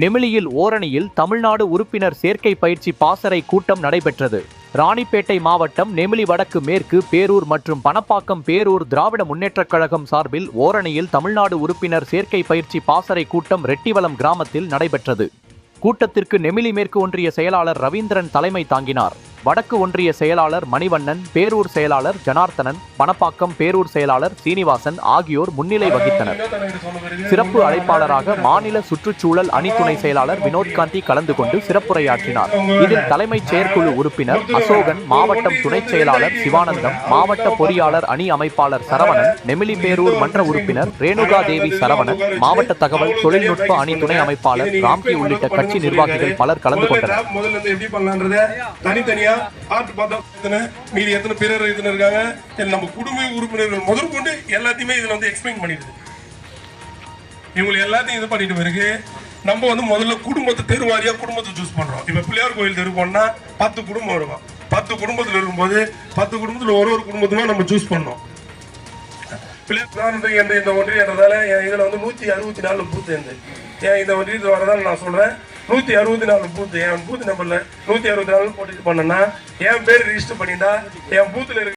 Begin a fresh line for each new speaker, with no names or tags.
நெமிலியில் ஓரணியில் தமிழ்நாடு உறுப்பினர் சேர்க்கை பயிற்சி பாசறை கூட்டம் நடைபெற்றது. ராணிப்பேட்டை மாவட்டம் நெமிலி வடக்கு மேற்கு பேரூர் மற்றும் பணப்பாக்கம் பேரூர் திராவிட முன்னேற்றக் கழகம் சார்பில் ஓரணியில் தமிழ்நாடு உறுப்பினர் சேர்க்கை பயிற்சி பாசறை கூட்டம் ரெட்டிவலம் கிராமத்தில் நடைபெற்றது. கூட்டத்திற்கு நெமிலி மேற்கு ஒன்றிய செயலாளர் ரவீந்திரன் தலைமை தாங்கினார். வடக்கு ஒன்றிய செயலாளர் மணிவண்ணன் பேரூர் செயலாளர் ஜனார்த்தனன் பணப்பாக்கம் பேரூர் செயலாளர் சீனிவாசன் ஆகியோர் முன்னிலை வகித்தனர். சிறப்பு அழைப்பாளராக மாநில சுற்றுச்சூழல் அணி துணை செயலாளர் வினோத்காந்தி கலந்து கொண்டு சிறப்புரையாற்றினார். இதில் தலைமைச் செயற்குழு உறுப்பினர் அசோகன் மாவட்டம் துணைச் செயலாளர் சிவானந்தம் மாவட்ட பொறியாளர் அணி அமைப்பாளர் சரவணன் நெமிலி பேரூர் மன்ற உறுப்பினர் ரேணுகா தேவி சரவணன் மாவட்ட தகவல் தொழில்நுட்ப அணி துணை அமைப்பாளர் ராம்கி உள்ளிட்ட கட்சி நிர்வாகிகள் பலர் கலந்து கொண்டனர்.
ஐயா ஆட்டு பார்த்தா எத்தனை மீதி எத்தனை பிறர் எத்தனை இருக்காங்க நம்ம குடும்ப உறுப்பினர்கள் முதற்கொண்டு எல்லாத்தையுமே இதில் வந்து எக்ஸ்பிளைன் பண்ணிடுது. இவங்களை எல்லாத்தையும் இது பண்ணிட்டு பிறகு நம்ம வந்து முதல்ல குடும்பத்தை தெருவாரியா குடும்பத்தை சூஸ் பண்றோம். இப்ப பிள்ளையார் கோயில் தெரு போனா பத்து குடும்பம் இருக்கும் பத்து குடும்பத்தில் இருக்கும்போது பத்து குடும்பத்தில் ஒரு ஒரு குடும்பத்துமே நம்ம சூஸ் பண்ணோம். பிள்ளையார் என்ற இந்த ஒன்றியன்றதால என் இதுல வந்து நூத்தி அறுபத்தி நாலு பூத்து இருந்து. ஏன் இந்த ஒன்றியத்தில் வரதால் நான் சொல்றேன். நூத்தி அறுபத்தி நாலு பூத்து என் பூத்து நம்பர்ல நூத்தி அறுபத்தி நாலு போட்டு இது பண்ணேன்னா என் பேர் ரிஜிஸ்டர் பண்ணிட்டா என் பூத்துல இருக்க